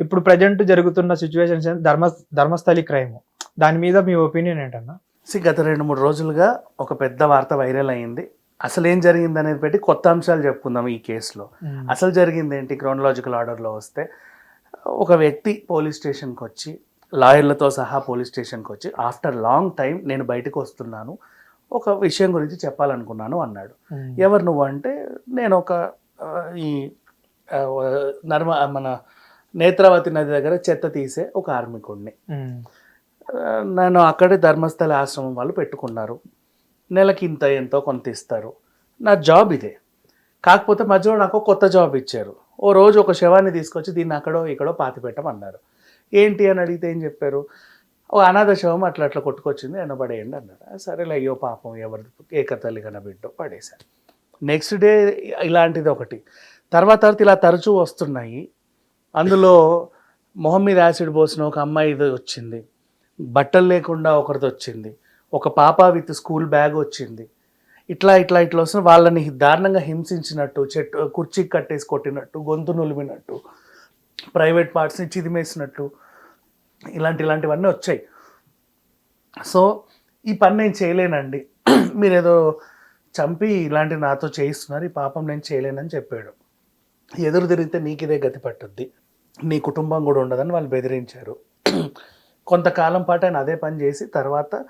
ఇప్పుడు ప్రజెంట్ జరుగుతున్న సిచ్యువేషన్స్ ధర్మ ధర్మస్థలి క్రైమ్. దాని మీద మీ ఒపీనియన్ ఏంటన్నా? సి గత రెండు మూడు రోజులుగా ఒక పెద్ద వార్త వైరల్ అయింది. అసలు ఏం జరిగింది అనేది పెట్టి కొత్త అంశాలు చెప్పుకుందాం ఈ కేసులో. అసలు జరిగింది ఏంటి? క్రోనలాజికల్ ఆర్డర్లో వస్తే ఒక వ్యక్తి పోలీస్ స్టేషన్కి వచ్చి లాయర్లతో సహా పోలీస్ స్టేషన్కి వచ్చి ఆఫ్టర్ లాంగ్ టైం నేను బయటకు వస్తున్నాను. ఒక విషయం గురించి చెప్పాలనుకున్నాను అన్నాడు. ఎవరు నువ్వు అంటే నేను ఒక ఈ నర్మ మన నేత్రావతి నది దగ్గర చెత్త తీసే ఒక కార్మికుడిని నేను అక్కడే ధర్మస్థల ఆశ్రమం వాళ్ళు పెట్టుకున్నారు. నెలకి ఇంత ఎంతో కొంత ఇస్తారు. నా జాబ్ ఇదే. కాకపోతే మధ్యలో నాకు కొత్త జాబ్ ఇచ్చారు. ఓ రోజు ఒక శవాన్ని తీసుకొచ్చి దీన్ని అక్కడో ఇక్కడో పాతి పెట్టమన్నారు. ఏంటి అని అడిగితే ఏం చెప్పారు? ఓ అనాథ శవం అట్లా అట్లా కొట్టుకొచ్చింది ఆయన పడేయండి అన్నారు "ఆ, సరేలే అయ్యో పాపం ఎవరి ఏకతల్లి కన్నా బిడ్డో పడేశారు. నెక్స్ట్ డే ఇలాంటిది ఒకటి. తర్వాత తర్వాత ఇలా తరచూ వస్తున్నాయి. అందులో మొహం మీద యాసిడ్ పోసిన ఒక అమ్మాయి ఇది వచ్చింది. బట్టలు లేకుండా ఒకరిది వచ్చింది. ఒక పాప విత్ స్కూల్ బ్యాగ్ వచ్చింది. ఇట్లా ఇట్లా ఇట్లా వస్తున్న వాళ్ళని దారుణంగా హింసించినట్టు చెట్టు కుర్చీకి కట్టేసి కొట్టినట్టు గొంతు నులిమినట్టు ప్రైవేట్ పార్ట్స్ని చిదిమేసినట్టు ఇలాంటి ఇలాంటివన్నీ వచ్చాయి. సో ఈ పని నేను చేయలేనండి. మీరేదో చంపి ఇలాంటి నాతో చేయిస్తున్నారు. ఈ పాపం నేను చేయలేనని చెప్పాడు. ఎదురు తిరిగితే నీకు ఇదే గతి పట్టుద్ది. నీ కుటుంబం కూడా ఉండదని వాళ్ళు బెదిరించారు. కొంతకాలం పాటు ఆయన అదే పని చేసి తర్వాత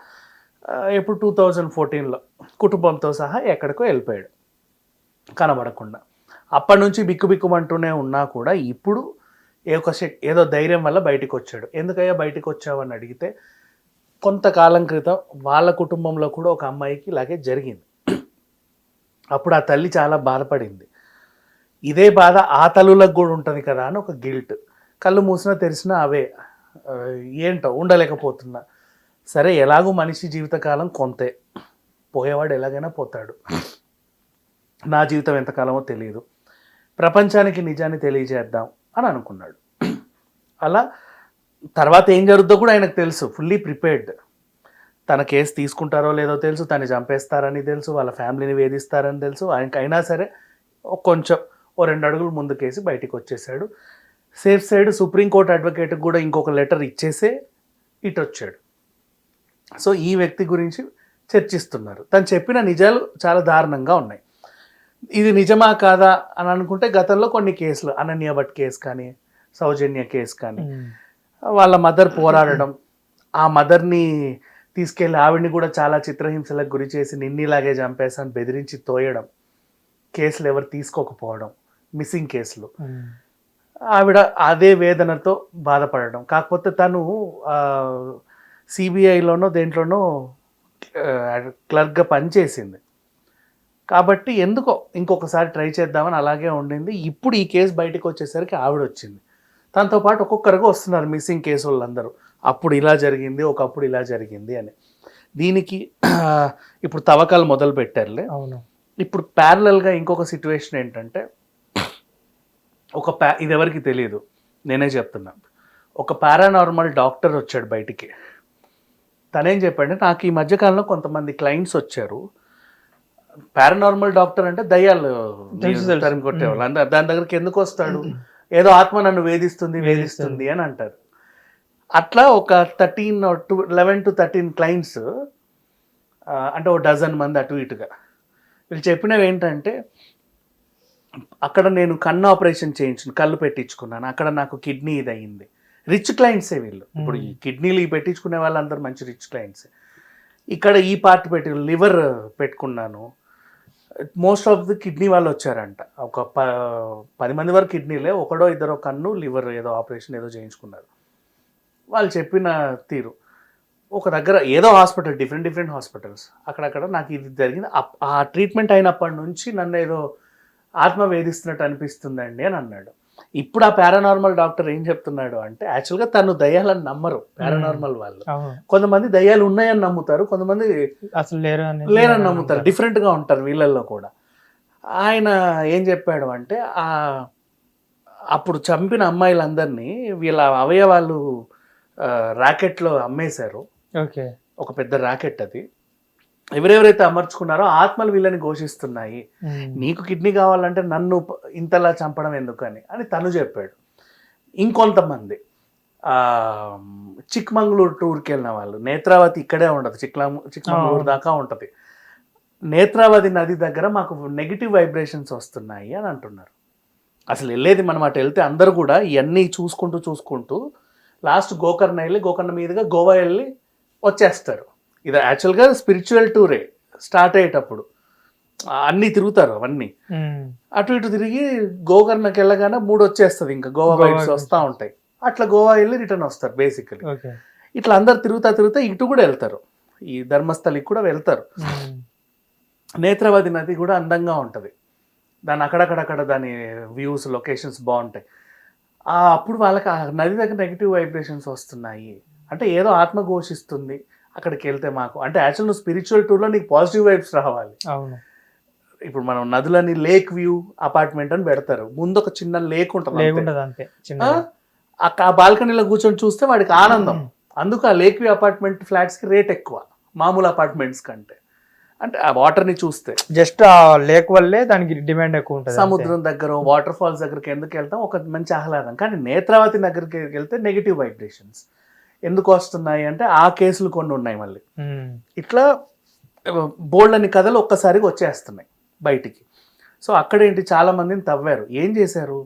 ఎప్పుడు టూ థౌజండ్ ఫోర్టీన్లో కుటుంబంతో సహా ఎక్కడికో వెళ్ళిపోయాడు. కనబడకుండా. అప్పటి నుంచి బిక్కుబిక్కుమంటూనే ఉన్నా కూడా ఇప్పుడు ఏ ఒక ఏదో ధైర్యం వల్ల బయటకు వచ్చాడు ఎందుకయ్యా బయటికి వచ్చావని అడిగితే కొంతకాలం క్రితం వాళ్ళ కుటుంబంలో కూడా ఒక అమ్మాయికి ఇలాగే జరిగింది. అప్పుడు ఆ తల్లి చాలా బాధపడింది. ఇదే బాధ ఆ తల్లులకు కూడా ఉంటుంది కదా అని ఒక గిల్ట్. కళ్ళు మూసినా తెరిచినా అవే ఏంటో ఉండలేకపోతున్నా. సరే ఎలాగో మనిషి జీవితకాలం కొంతే. పోయేవాడు ఎలాగైనా పోతాడు. నా జీవితం ఎంతకాలమో తెలియదు ప్రపంచానికి నిజాన్ని తెలియజేద్దాం అని అనుకున్నాడు. అలా తర్వాత ఏం జరుగుద్దో కూడా ఆయనకు తెలుసు ఫుల్లీ ప్రిపేర్డ్ తన కేసు తీసుకుంటారో లేదో తెలుసు తను చంపేస్తారని తెలుసు వాళ్ళ ఫ్యామిలీని వేధిస్తారని తెలుసు. ఆయనకైనా సరే కొంచెం ఓ రెండు అడుగులు ముందుకేసి బయటికి వచ్చేసాడు సేఫ్ సైడ్ సుప్రీంకోర్టు అడ్వకేట్కి కూడా ఇంకొక లెటర్ ఇచ్చేసే ఇటు వచ్చాడు సో ఈ వ్యక్తి గురించి చర్చిస్తున్నారు. తను చెప్పిన నిజాలు చాలా దారుణంగా ఉన్నాయి. ఇది నిజమా కాదా అని అనుకుంటే గతంలో కొన్ని కేసులు అనన్య భట్ కేసు కానీ సౌజన్య కేసు కానీ వాళ్ళ మదర్ పోరాడడం ఆ మదర్ని తీసుకెళ్ళి ఆవిడ్ని కూడా చాలా చిత్రహింసలకు గురి చేసి నిన్నిలాగే చంపేసాను బెదిరించి తోయడం కేసులు ఎవరు తీసుకోకపోవడం మిస్సింగ్ కేసులు. ఆవిడ అదే వేదనతో బాధపడడం. కాకపోతే తను సిబిఐలోనో దేంట్లోనో క్లర్క్గా పనిచేసింది. కాబట్టి ఎందుకో ఇంకొకసారి ట్రై చేద్దామని అలాగే ఉండింది. ఇప్పుడు ఈ కేసు బయటకు వచ్చేసరికి ఆవిడ వచ్చింది దాంతో పాటు ఒక్కొక్కరుగా వస్తున్నారు మిస్సింగ్ కేసు వాళ్ళందరూ. అప్పుడు ఇలా జరిగింది ఒకప్పుడు ఇలా జరిగింది అని. దీనికి ఇప్పుడు తవ్వకాలు మొదలు పెట్టారులే అవును. ఇప్పుడు ప్యారలల్గా ఇంకొక సిచ్యువేషన్ ఏంటంటే ఒక ప్యా ఇది ఎవరికి తెలియదు నేనే చెప్తున్నా. ఒక పారానార్మల్ డాక్టర్ వచ్చాడు బయటికి. తనేం చెప్పాడంటే నాకు ఈ మధ్యకాలంలో కొంతమంది క్లయింట్స్ వచ్చారు. పారానార్మల్ డాక్టర్ అంటే దయ్యాలు. తరిమి కొట్టేవాళ్ళు. దాని దగ్గరికి ఎందుకు వస్తాడు? ఏదో ఆత్మ నన్ను వేధిస్తుంది వేధిస్తుంది అని అంటారు. అట్లా ఒక thirteen to eleven to thirteen clients అంటే ఒక డజన్ మంది అటు ఇటుగా. వీళ్ళు చెప్పినవి ఏంటంటే అక్కడ నేను కన్ను ఆపరేషన్ చేయించుకుని కళ్ళు పెట్టించుకున్నాను. అక్కడ నాకు కిడ్నీ ఇది అయింది రిచ్ క్లయింట్సే వీళ్ళు. ఇప్పుడు ఈ కిడ్నీలు పెట్టించుకునే వాళ్ళందరూ మంచి రిచ్ క్లయింట్స్. ఇక్కడ ఈ పార్ట్ పెట్టి లివర్ పెట్టుకున్నాను. మోస్ట్ ఆఫ్ ది కిడ్నీ వాళ్ళు వచ్చారంట. ఒక ప పది మంది వరకు కిడ్నీలే ఒకడో ఇద్దరో కన్ను లివర్ ఏదో ఆపరేషన్ ఏదో చేయించుకున్నారు. వాళ్ళు చెప్పిన తీరు. ఒక దగ్గర ఏదో హాస్పిటల్ డిఫరెంట్ డిఫరెంట్ హాస్పిటల్స్. అక్కడక్కడ నాకు ఇది జరిగింది. ఆ ట్రీట్మెంట్ అయినప్పటి నుంచి నన్ను ఏదో ఆత్మ వేధిస్తున్నట్టు అనిపిస్తుందండి అని అన్నాడు. ఇప్పుడు ఆ పారానార్మల్ డాక్టర్ ఏం చెప్తున్నాడు అంటే యాక్చువల్గా తను దయ్యాలని నమ్మరు పారానార్మల్ వాళ్ళు. కొంతమంది దయ్యాలు ఉన్నాయని నమ్ముతారు కొంతమంది అసలు లేరు అని లేరని నమ్ముతారు డిఫరెంట్గా ఉంటారు వీళ్ళల్లో కూడా. ఆయన ఏం చెప్పాడు అంటే ఆ అప్పుడు చంపిన అమ్మాయిలందరినీ వీళ్ళ అవయవాలు ఆ, ర్యాకెట్లో అమ్మేశారు. ఓకే. ఒక పెద్ద ర్యాకెట్ అది. ఎవరెవరైతే అమర్చుకున్నారో ఆత్మలు వీళ్ళని ఘోషిస్తున్నాయి. నీకు కిడ్నీ కావాలంటే నన్ను ఇంతలా చంపడం ఎందుకని? అని తను చెప్పాడు. ఇంకొంతమంది. చిక్మంగళూరు టూర్కి వెళ్ళిన వాళ్ళు. నేత్రావతి ఇక్కడే ఉండదు చిక్లా చిక్మంగళూరు. దాకా ఉంటుంది. నేత్రావతి నది దగ్గర మాకు నెగిటివ్ వైబ్రేషన్స్ వస్తున్నాయి అని అంటున్నారు. అసలు వెళ్ళేది మనం అటు వెళ్తే అందరూ కూడా ఇవన్నీ చూసుకుంటూ చూసుకుంటూ లాస్ట్ గోకర్ణ వెళ్ళి గోకర్ణ మీదుగా గోవా వెళ్ళి వచ్చేస్తారు. ఇది యాక్చువల్గా స్పిరిచువల్ టూరే స్టార్ట్ అయ్యేటప్పుడు. అన్నీ తిరుగుతారు అవన్నీ. అటు ఇటు తిరిగి గోకర్ణకి వెళ్ళగానే మూడు వచ్చేస్తుంది ఇంకా. గోవా వైబ్స్ వస్తూ ఉంటాయి. అట్లా గోవా వెళ్ళి రిటర్న్ వస్తారు బేసికలీ ఇట్లా అందరు తిరుగుతా తిరుగుతా ఇటు కూడా వెళ్తారు. ఈ ధర్మస్థలికి కూడా వెళ్తారు. నేత్రవతి నది కూడా అందంగా ఉంటుంది. దాని అక్కడక్కడక్కడ దాని వ్యూస్ లొకేషన్స్ బాగుంటాయి. అప్పుడు వాళ్ళకి ఆ నది దగ్గర నెగిటివ్ వైబ్రేషన్స్ వస్తున్నాయి. అంటే ఏదో ఆత్మ ఘోషిస్తుంది. అక్కడికి వెళ్తే మాకు. అంటే యాక్చువల్ నువ్వు స్పిరిచువల్ టూర్లో నీకు పాజిటివ్ వైబ్స్ రావాలి. అవును. ఇప్పుడు మనం నదులని లేక్ వ్యూ అపార్ట్మెంట్ అని పెడతారు. ముందు ఒక చిన్న లేక్ ఉంటుంది ఆ? బాల్కనీలో కూర్చొని చూస్తే వాడికి ఆనందం. అందుకు ఆ లేక్ వ్యూ అపార్ట్మెంట్ ఫ్లాట్స్కి రేట్ ఎక్కువ. మామూలు అపార్ట్మెంట్స్ కంటే. అంటే ఆ వాటర్ని చూస్తే. జస్ట్ ఆ లేక్ వల్లే దానికి డిమాండ్ ఎక్కువ ఉంటది. సముద్రం దగ్గర వాటర్ ఫాల్స్ దగ్గరికి ఎందుకు వెళ్తాం? ఒక మంచి ఆహ్లాదం. కానీ నేత్రావతి దగ్గరికి వెళ్తే నెగిటివ్ వైబ్రేషన్స్ ఎందుకు వస్తున్నాయి అంటే ఆ కేసులు కొన్ని ఉన్నాయి మళ్ళీ. ఇట్లా బోల్డ్ అని కథలు ఒక్కసారిగా వచ్చేస్తున్నాయి బయటికి. సో అక్కడేంటి చాలా మందిని తవ్వారు. ఏం చేశారు?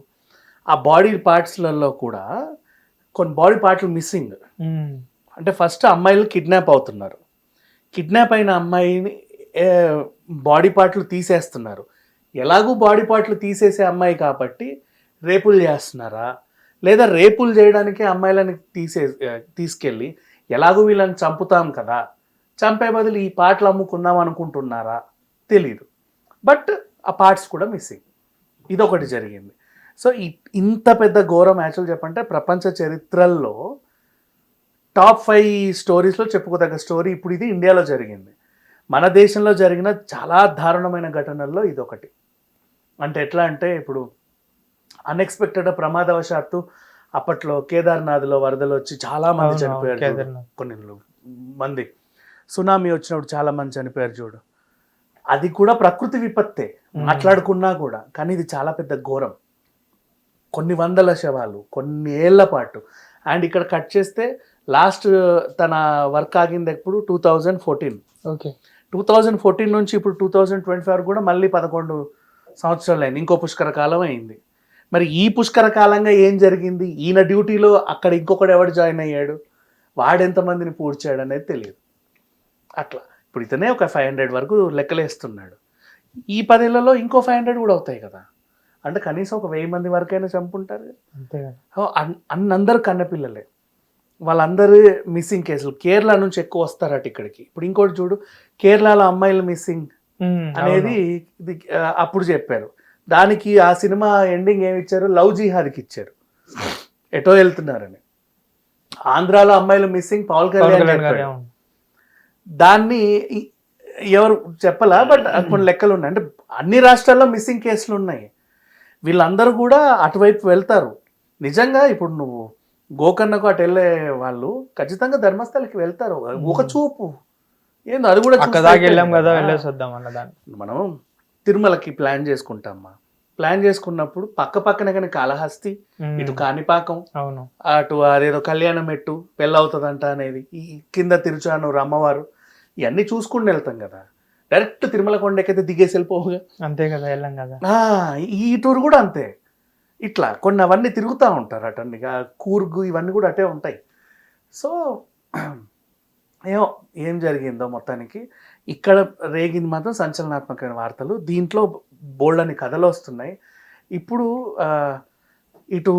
ఆ బాడీ పార్ట్స్లలో కూడా కొన్ని బాడీ పార్ట్లు మిస్సింగ్. అంటే ఫస్ట్ అమ్మాయిలు కిడ్నాప్ అవుతున్నారు. కిడ్నాప్ అయిన అమ్మాయిని బాడీ పార్ట్లు తీసేస్తున్నారు. ఎలాగూ బాడీ పార్ట్లు తీసేసే అమ్మాయి కాబట్టి రేపులు చేస్తున్నారా? లేదా రేపులు చేయడానికి అమ్మాయిలని తీసే తీసుకెళ్ళి ఎలాగో వీళ్ళని చంపుతాం కదా చంపే బదులు ఈ పాటలు అమ్ముకుందాం అనుకుంటున్నారా తెలీదు. బట్ ఆ పార్ట్స్ కూడా మిస్సింగ్. ఇదొకటి జరిగింది. సో ఇంత పెద్ద ఘోరం యాక్చువల్ చెప్పంటే ప్రపంచ చరిత్రల్లో టాప్ ఫైవ్ స్టోరీస్లో చెప్పుకోదగ్గ స్టోరీ ఇప్పుడు ఇది ఇండియాలో జరిగింది. మన దేశంలో జరిగిన చాలా దారుణమైన ఘటనల్లో ఇదొకటి. అంటే ఎట్లా అంటే ఇప్పుడు అన్ఎక్స్పెక్టెడ్ ప్రమాదవశాత్తు అప్పట్లో కేదార్నాథ్లో వరదలు వచ్చి చాలా మంది చనిపోయారు. కొన్ని మంది. సునామీ వచ్చినప్పుడు చాలా మంది చనిపోయారు చూడు. అది కూడా ప్రకృతి విపత్తే. మాట్లాడుకున్నా కూడా కానీ ఇది చాలా పెద్ద ఘోరం. కొన్ని వందల శవాలు కొన్ని ఏళ్ళ పాటు. అండ్ ఇక్కడ కట్ చేస్తే లాస్ట్ తన వర్క్ ఆగింది ఎప్పుడు? Two thousand fourteen. Okay. Two thousand fourteen నుంచి ఇప్పుడు టూ థౌజండ్ ట్వంటీ ఫైవ్ కూడా మళ్ళీ పదకొండు సంవత్సరాలు అయింది. ఇంకో పుష్కర కాలం అయింది. మరి ఈ పుష్కర కాలంగా ఏం జరిగింది? ఈయన డ్యూటీలో అక్కడ ఇంకొకడు ఎవడు జాయిన్ అయ్యాడు? వాడెంతమందిని పూడ్చాడు అనేది తెలియదు. అట్లా. ఇప్పుడు ఇతనే ఒక ఫైవ్ హండ్రెడ్ వరకు లెక్కలేస్తున్నాడు. ఈ పదేళ్ళలో ఇంకో ఫైవ్ హండ్రెడ్ కూడా అవుతాయి కదా. అంటే కనీసం ఒక వెయ్యి మంది వరకైనా చంపుంటారు అన్నందరూ కన్నపిల్లలే. వాళ్ళందరూ మిస్సింగ్ కేసులు. కేరళ నుంచి ఎక్కువ వస్తారట ఇక్కడికి. ఇప్పుడు ఇంకోటి చూడు కేరళలో అమ్మాయిలు మిస్సింగ్ అనేది అప్పుడు చెప్పారు. దానికి ఆ సినిమా ఎండింగ్ ఏమి ఇచ్చారు లవ్ జిహాద్కి ఇచ్చారు. ఎటో వెళ్తున్నారని. ఆంధ్రాలో అమ్మాయిలు మిస్సింగ్ పవన్ కళ్యాణ్. దాన్ని ఎవరు చెప్పలా? బట్ కొన్ని లెక్కలు ఉన్నాయి. అంటే అన్ని రాష్ట్రాల్లో మిస్సింగ్ కేసులు ఉన్నాయి. వీళ్ళందరూ కూడా అటువైపు వెళ్తారు. నిజంగా ఇప్పుడు నువ్వు గోకర్ణకు అటు వెళ్ళే వాళ్ళు ఖచ్చితంగా ధర్మస్థలకి వెళ్తారు. ఒక చూపు. ఏందో అది కూడా వెళ్ళాం కదా అన్న దాన్ని. మనం తిరుమలకి ప్లాన్ చేసుకుంటామ్మా ప్లాన్ చేసుకున్నప్పుడు పక్క పక్కన కానీ కాళహస్తి ఇటు కాణిపాకం అవును. అటు అదేదో కళ్యాణం ఎట్టు పెళ్ళవుతుందంట అనేది ఈ కింద తిరుచానూరు అమ్మవారు ఇవన్నీ చూసుకుని వెళ్తాం కదా. డైరెక్ట్ తిరుమల కొండకైతే దిగేసి వెళ్ళిపోవుగా. అంతే కదా వెళ్ళాం కదా. ఈ టూర్ కూడా అంతే. ఇట్లా కొన్ని అవన్నీ తిరుగుతూ ఉంటారు అటన్ని కూర్గు ఇవన్నీ కూడా అటే ఉంటాయి. సో ఏమో ఏం జరిగిందో మొత్తానికి. ఇక్కడ రేగింది మాత్రం సంచలనాత్మకమైన వార్తలు. దీంట్లో బోల్డ్ అని కథలు వస్తున్నాయి. ఇప్పుడు ఇటు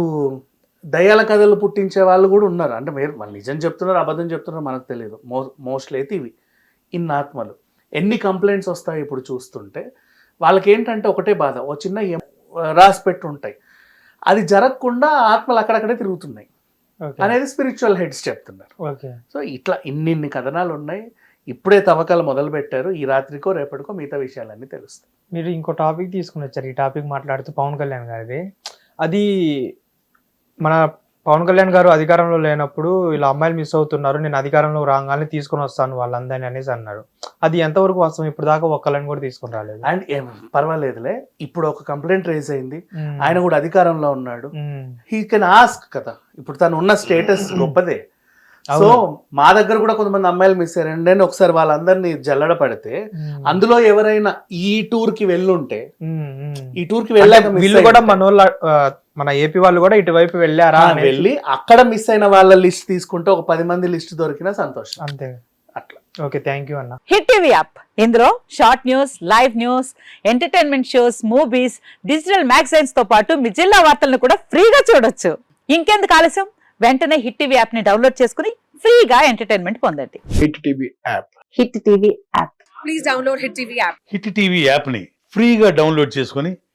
దయాల కథలు పుట్టించే వాళ్ళు కూడా ఉన్నారు. అంటే మీరు వాళ్ళు నిజం చెప్తున్నారు అబద్ధం చెప్తున్నారు మనకు తెలియదు మో మోస్ట్లీ అయితే ఇవి. ఇన్ని ఆత్మలు ఎన్ని కంప్లైంట్స్ వస్తాయి ఇప్పుడు చూస్తుంటే వాళ్ళకి ఏంటంటే ఒకటే బాధ. ఓ చిన్న రాసి పెట్టి ఉంటాయి అది జరగకుండా ఆత్మలు అక్కడక్కడే తిరుగుతున్నాయి. అనేది స్పిరిచువల్ హెడ్స్ చెప్తున్నారు. ఓకే సో ఇట్లా ఇన్నిన్ని కథనాలు ఉన్నాయి ఇప్పుడే తవ్వకాలు మొదలు పెట్టారు ఈ రాత్రికో రేపటికో మిగతా విషయాలన్నీ తెలుస్తాయి. మీరు ఇంకో టాపిక్ తీసుకుని వచ్చారు. ఈ టాపిక్ మాట్లాడుతూ పవన్ కళ్యాణ్ గారిది. అది మన పవన్ కళ్యాణ్ గారు అధికారంలో లేనప్పుడు ఇలా అమ్మాయిలు మిస్ అవుతున్నారు నేను అధికారంలో రాగానే తీసుకొని వస్తాను వాళ్ళందరినీ అనేసి అన్నారు అది ఎంతవరకు వాస్తవం ఇప్పుడు దాకా ఒక్కళ్ళని కూడా తీసుకొని రాలేదు అండ్ ఏం పర్వాలేదులే ఇప్పుడు ఒక కంప్లైంట్ రేజ్ అయింది. ఆయన కూడా అధికారంలో ఉన్నాడు. హీ కెన్ ఆస్క్ కదా ఇప్పుడు తను ఉన్న స్టేటస్ గొప్పదే సో. మా దగ్గర కూడా కొంతమంది అమ్మాయిలు మిస్ అయ్యారు అండ్ ఒకసారి వాళ్ళందరినీ జల్లడ పడితే. అందులో ఎవరైనా ఈ టూర్కి వెళ్ళుంటే. ఈ టూర్కి వెళ్ళాక వీళ్ళు కూడా అయ్యి మన ఏపీ వాళ్ళు కూడా ఇటువైపు వెళ్ళారా. వెళ్ళి అక్కడ మిస్ అయిన వాళ్ళ లిస్ట్ తీసుకుంటే ఒక పది మంది లిస్ట్ దొరికినా సంతోషం. అంతే. అట్లా. ఓకే థ్యాంక్ యూ అన్న. Hit TV app. ఇందులో short news live news entertainment shows movies digital మ్యాగజైన్స్తో పాటు మీ జిల్లా వార్తలను కూడా ఫ్రీగా చూడొచ్చు. ఇంకెందుకు ఆలస్యం? వెంటనే హిట్ టీవీ యాప్ని డౌన్లోడ్ చేసుకుని ఫ్రీగా ఎంటర్టైన్మెంట్ పొందండి. Hit TV app. Hit TV app. Please download Hit TV app. Hit TV యాప్ని ఫ్రీగా డౌన్లోడ్ చేసుకొని